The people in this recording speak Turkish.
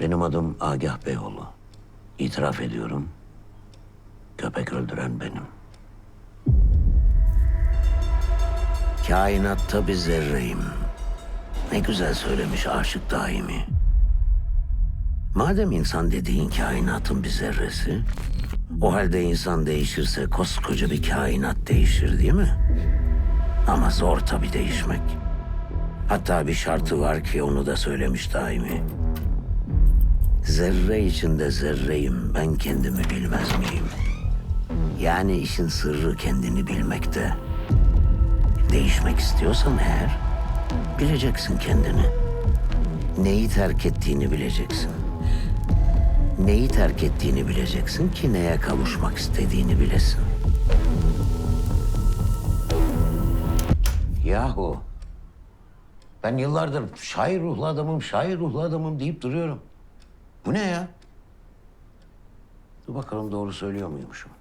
Benim adım Agah Beyoğlu. İtiraf ediyorum. Köpek öldüren benim. Kainatta bir zerreyim. Ne güzel söylemiş aşık daimi. Madem insan dediğin kainatın bir zerresi, o halde insan değişirse koskoca bir kainat değişir değil mi? Ama zor tabii değişmek. Hatta bir şartı var ki onu da söylemiş daimi. Zerre içinde zerreyim ben kendimi bilmez miyim? Yani işin sırrı kendini bilmekte. Değişmek istiyorsan eğer bileceksin kendini. Neyi terk ettiğini bileceksin. Neyi terk ettiğini bileceksin ki neye kavuşmak istediğini bilesin. Yahu ben yıllardır şair ruhlu adamım, şair ruhlu adamım deyip duruyorum. Bu ne ya? Dur bakalım doğru söylüyor muymuşum?